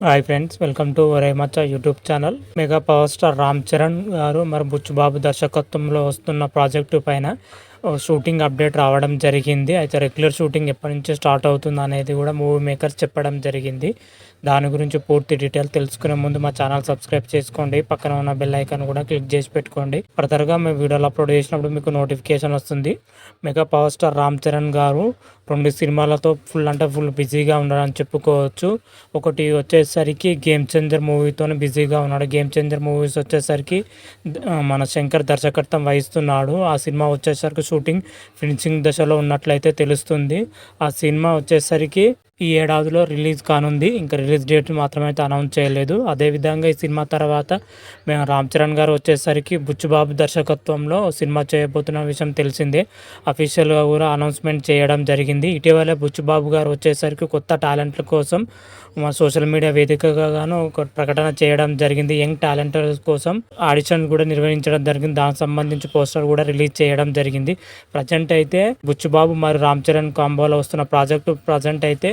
Hi friends welcome to రేమచ్చ YouTube channel mega power star Ram Charan గారు మరి బుచ్చుబాబు దర్శకత్వంలో వస్తున్న ప్రాజెక్టు పైన షూటింగ్ అప్డేట్ రావడం జరిగింది. అయితే రెగ్యులర్ షూటింగ్ ఎప్పటి నుంచి స్టార్ట్ అవుతుంది అనేది కూడా మూవీ మేకర్స్ చెప్పడం జరిగింది. దాని గురించి పూర్తి డీటెయిల్ తెలుసుకునే ముందు మా ఛానల్ సబ్స్క్రైబ్ చేసుకోండి. పక్కన ఉన్న బెల్ ఐకాన్ కూడా క్లిక్ చేసి పెట్టుకోండి. ఫర్దర్గా మేము వీడియోలు అప్లోడ్ చేసినప్పుడు మీకు నోటిఫికేషన్ వస్తుంది. Mega power star Ram Charan గారు రెండు సినిమాలతో ఫుల్ అంటే ఫుల్ బిజీగా ఉన్నాడని చెప్పుకోవచ్చు. ఒకటి వచ్చేసరికి గేమ్ చేంజర్ మూవీతోనే బిజీగా ఉన్నాడు. గేమ్ చేంజర్ మూవీస్ వచ్చేసరికి మన శంకర్ దర్శకత్వం వహిస్తున్నాడు. ఆ సినిమా వచ్చేసరికి షూటింగ్ ఫినిషింగ్ దశలో ఉన్నట్లయితే తెలుస్తుంది. ఆ సినిమా వచ్చేసరికి ఈ ఏడాదిలో రిలీజ్ కానుంది. ఇంకా రిలీజ్ డేట్ మాత్రమే అయితే అనౌన్స్ చేయలేదు. అదేవిధంగా ఈ సినిమా తర్వాత మేము రామ్ చరణ్ గారు వచ్చేసరికి బుచ్చుబాబు దర్శకత్వంలో సినిమా చేయబోతున్న విషయం తెలిసిందే. అఫీషియల్గా కూడా అనౌన్స్మెంట్ చేయడం జరిగింది. ఇటీవలే బుచ్చుబాబు గారు వచ్చేసరికి కొత్త టాలెంట్ల కోసం మా సోషల్ మీడియా వేదికగా గాను ఒక ప్రకటన చేయడం జరిగింది. యంగ్ టాలెంటర్స్ కోసం ఆడిషన్ కూడా నిర్వహించడం జరిగింది. దానికి సంబంధించి పోస్టర్ కూడా రిలీజ్ చేయడం జరిగింది. ప్రజెంట్ అయితే బుచ్చుబాబు మరియు రామ్ చరణ్ కాంబోలో వస్తున్న ప్రాజెక్టు ప్రజెంట్ అయితే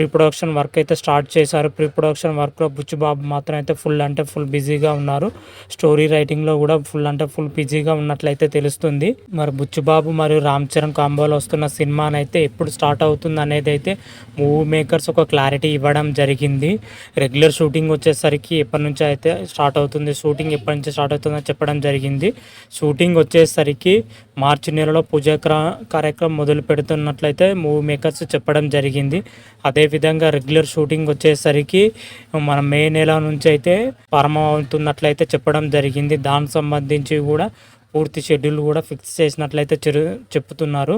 ప్రీ ప్రొడక్షన్ వర్క్ అయితే స్టార్ట్ చేశారు. ప్రీ ప్రొడక్షన్ వర్క్లో బుచ్చుబాబు మాత్రం అయితే ఫుల్ అంటే ఫుల్ బిజీగా ఉన్నారు. స్టోరీ రైటింగ్లో కూడా ఫుల్ అంటే ఫుల్ బిజీగా ఉన్నట్లయితే తెలుస్తుంది. మరి బుచ్చుబాబు మరియు రామ్ చరణ్ కాంబోలో వస్తున్న సినిమానైతే ఎప్పుడు స్టార్ట్ అవుతుంది అనేది అయితే మూవీ మేకర్స్ ఒక క్లారిటీ ఇవ్వడం జరిగింది. రెగ్యులర్ షూటింగ్ వచ్చేసరికి ఎప్పటి నుంచి అయితే స్టార్ట్ అవుతుంది షూటింగ్ ఎప్పటి నుంచి స్టార్ట్ అవుతుందో చెప్పడం జరిగింది. షూటింగ్ వచ్చేసరికి మార్చి నెలలో పూజా కార్యక్రమం మొదలు పెడుతున్నట్లయితే మూవీ మేకర్స్ చెప్పడం జరిగింది. అదే అదేవిధంగా రెగ్యులర్ షూటింగ్ వచ్చేసరికి మన మే నెల నుంచి అయితే ప్రారంభమవుతున్నట్లయితే చెప్పడం జరిగింది. దానికి సంబంధించి కూడా పూర్తి షెడ్యూల్ కూడా ఫిక్స్ చేసినట్లయితే చెరు చెప్తున్నారు.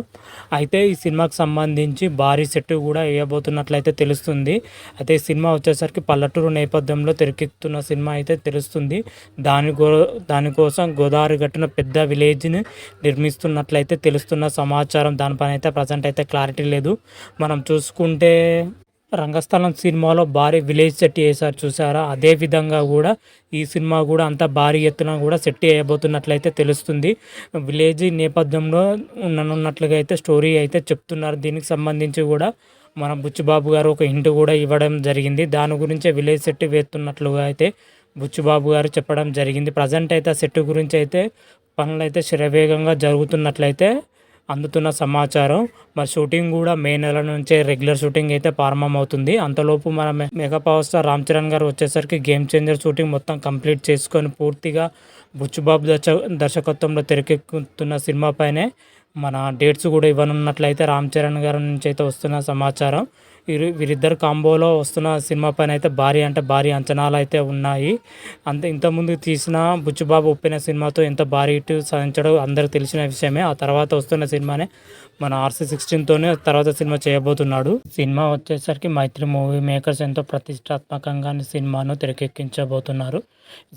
అయితే ఈ సినిమాకి సంబంధించి భారీ సెట్ కూడా వేయబోతున్నట్లయితే తెలుస్తుంది. అయితే ఈ సినిమా వచ్చేసరికి పల్లెటూరు నేపథ్యంలో తెరకెక్కుతున్న సినిమా అయితే తెలుస్తుంది. దాని గో దానికోసం గోదావరి గట్టున పెద్ద విలేజ్ని నిర్మిస్తున్నట్లయితే తెలుస్తున్న సమాచారం. దానిపైన అయితే ప్రజెంట్ అయితే క్లారిటీ లేదు. మనం చూసుకుంటే రంగస్థలం సినిమాలో భారీ విలేజ్ సెట్ చేశారు చూసారా అదే విధంగా కూడా ఈ సినిమా కూడా అంత భారీ ఎత్తున కూడా సెట్ చేయబోతున్నట్లయితే తెలుస్తుంది. విలేజ్ నేపథ్యంలో ఉండనున్నట్లుగా అయితే స్టోరీ అయితే చెప్తున్నారు. దీనికి సంబంధించి కూడా మన బుచ్చుబాబు గారు ఒక హింట్ కూడా ఇవ్వడం జరిగింది. దాని గురించే విలేజ్ సెట్ వేస్తున్నట్లుగా అయితే బుచ్చుబాబు గారు చెప్పడం జరిగింది. ప్రజెంట్ అయితే ఆ సెట్ గురించి అయితే పనులు అయితే శరవేగంగా జరుగుతున్నట్లయితే అందుతున్న సమాచారం. మరి షూటింగ్ కూడా మే నెల నుంచే రెగ్యులర్ షూటింగ్ అయితే ప్రారంభమవుతుంది. అంతలోపు మన మె- mega power star Ram Charan గారు వచ్చేసరికి గేమ్ చేంజర్ షూటింగ్ మొత్తం కంప్లీట్ చేసుకొని పూర్తిగా బుచ్చుబాబు దర్శ దర్శకత్వంలో తెరకెక్కుతున్న సినిమా పైనే మన డేట్స్ కూడా ఇవ్వనున్నట్లయితే రామ్ చరణ్ గారి నుంచి అయితే వస్తున్న సమాచారం. వీరు వీరిద్దరు కాంబోలో వస్తున్న సినిమా పైన అయితే భారీ అంటే భారీ అంచనాలు అయితే ఉన్నాయి. అంతే ఇంతకుముందు తీసిన బుచ్చుబాబు ఒప్పిన సినిమాతో ఎంత భారీ హిట్ సాధించడం అందరికి తెలిసిన విషయమే. ఆ తర్వాత వస్తున్న సినిమానే మన ఆర్సీ సిక్స్టీన్తోనే తర్వాత సినిమా చేయబోతున్నాడు. సినిమా వచ్చేసరికి మైత్రి మూవీ మేకర్స్ ఎంతో ప్రతిష్టాత్మకంగా సినిమాను తెరకెక్కించబోతున్నారు.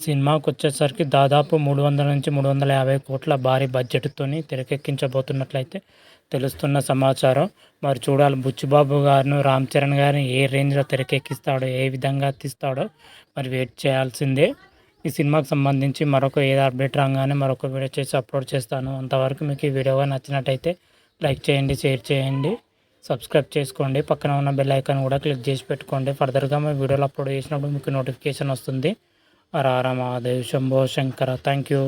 సినిమాకు సినిమాకి వచ్చేసరికి దాదాపు మూడు వందల నుంచి మూడు వందల యాభై కోట్ల భారీ బడ్జెట్తోని తెరకెక్కించబోతున్నట్లయితే తెలుస్తున్న సమాచారం. మరి చూడాలి. బుచ్చిబాబు గారిను రామ్ చరణ్ గారిని ఏ రేంజ్లో తెరకెక్కిస్తాడో ఏ విధంగా తీస్తాడో మరి వెయిట్ చేయాల్సిందే. ఈ సినిమాకి సంబంధించి మరొక ఏదో అప్డేట్ రాగానే మరొక వీడియో చేసి అప్లోడ్ చేస్తాను. అంతవరకు మీకు ఈ వీడియోగా నచ్చినట్టయితే లైక్ చేయండి షేర్ చేయండి సబ్స్క్రైబ్ చేసుకోండి. పక్కన ఉన్న బెల్ ఐకాన్ కూడా క్లిక్ చేసి పెట్టుకోండి. ఫర్దర్గా మేము వీడియోలు అప్లోడ్ చేసినప్పుడు మీకు నోటిఫికేషన్ వస్తుంది. రారా మహాదేవ్ శంభో శంకర. Thank you